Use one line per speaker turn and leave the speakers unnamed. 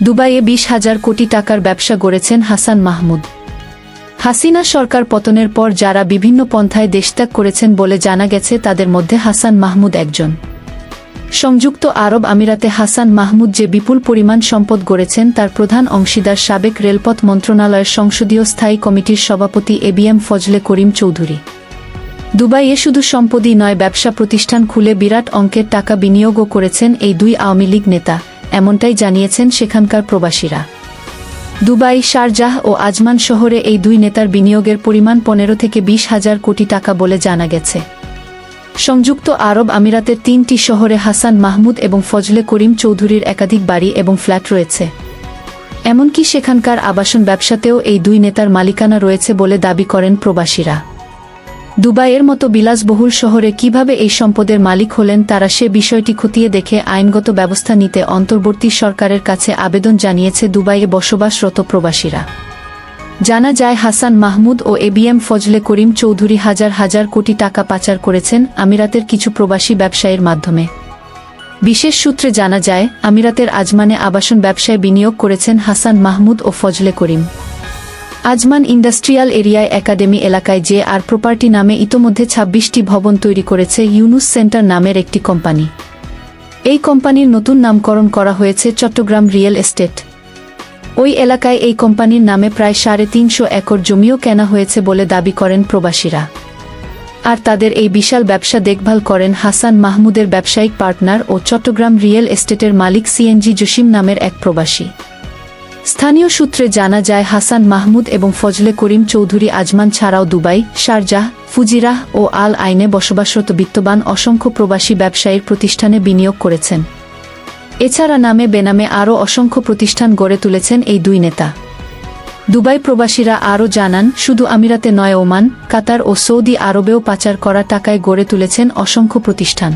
দুবাইয়ে বিশ হাজার কোটি টাকার ব্যবসা গড়েছেন হাসান মাহমুদ। হাসিনা সরকার পতনের পর যারা বিভিন্ন পন্থায় দেশত্যাগ করেছেন বলে জানা গেছে, তাদের মধ্যে হাসান মাহমুদ একজন। সংযুক্ত আরব আমিরাতে হাসান মাহমুদ যে বিপুল পরিমাণ সম্পদ গড়েছেন, তার প্রধান অংশীদার সাবেক রেলপথ মন্ত্রণালয়ের সংসদীয় স্থায়ী কমিটির সভাপতি এবিএম ফজলে করিম চৌধুরী। দুবাইয়ে শুধু সম্পদই নয়, ব্যবসা প্রতিষ্ঠান খুলে বিরাট অঙ্কের টাকা বিনিয়োগও করেছেন এই দুই আওয়ামী লীগ নেতা। এমনটাই জানিয়েছেন সেখানকার প্রবাসীরা। দুবাই, শারজাহ ও আজমান শহরে এই দুই নেতার বিনিয়োগের পরিমাণ পনেরো থেকে বিশ হাজার কোটি টাকা বলে জানা গেছে। সংযুক্ত আরব আমিরাতের তিনটি শহরে হাসান মাহমুদ এবং ফজলে করিম চৌধুরীর একাধিক বাড়ি এবং ফ্ল্যাট রয়েছে। এমনকি সেখানকার আবাসন ব্যবসাতেও এই দুই নেতার মালিকানা রয়েছে বলে দাবি করেন প্রবাসীরা। দুবাইয়ের মতো বিলাসবহুল শহরে কীভাবে এই সম্পদের মালিক হলেন তারা সে বিষয়টি খতিয়ে দেখে আইনগত ব্যবস্থা নিতে অন্তর্বর্তী সরকারের কাছে আবেদন জানিয়েছে দুবাইয়ে বসবাসরত প্রবাসীরা। জানা যায়, হাসান মাহমুদ ও এবিএম ফজলে করিম চৌধুরী হাজার হাজার কোটি টাকা পাচার করেছেন আমিরাতের কিছু প্রবাসী ব্যবসায়ীর মাধ্যমে। বিশেষ সূত্রে জানা যায়, আমিরাতের আজমানে আবাসন ব্যবসায় বিনিয়োগ করেছেন হাসান মাহমুদ ও ফজলে করিম। আজমান ইন্ডাস্ট্রিয়াল এরিয়ায় একাডেমি এলাকায় যে আর প্রপার্টি নামে ইতোমধ্যে ছাব্বিশটি ভবন তৈরি করেছে ইউনুস সেন্টার নামের একটি কোম্পানি। এই কোম্পানির নতুন নামকরণ করা হয়েছে চট্টগ্রাম রিয়েল এস্টেট। ওই এলাকায় এই কোম্পানির নামে প্রায় সাড়ে তিনশো একর জমিও কেনা হয়েছে বলে দাবি করেন প্রবাসীরা। আর তাদের এই বিশাল ব্যবসা দেখভাল করেন হাসান মাহমুদের ব্যবসায়িক পার্টনার ও চট্টগ্রাম রিয়েল এস্টেটের মালিক সিএনজি জসিম নামের এক প্রবাসী। স্থানীয় সূত্রে জানা যায়, হাসান মাহমুদ এবং ফজলে করিম চৌধুরী আজমান ছাড়াও দুবাই, শারজাহ, ফুজিরাহ ও আল আইনে বসবাসরত বিত্তবান অসংখ্য প্রবাসী ব্যবসায়ীর প্রতিষ্ঠানে বিনিয়োগ করেছেন। এছাড়া নামে বেনামে আরও অসংখ্য প্রতিষ্ঠান গড়ে তুলেছেন এই দুই নেতা। দুবাই প্রবাসীরা আরও জানান, শুধু আমিরাতে নয়, ওমান, কাতার ও সৌদি আরবেও পাচার করা টাকায় গড়ে তুলেছেন অসংখ্য প্রতিষ্ঠান।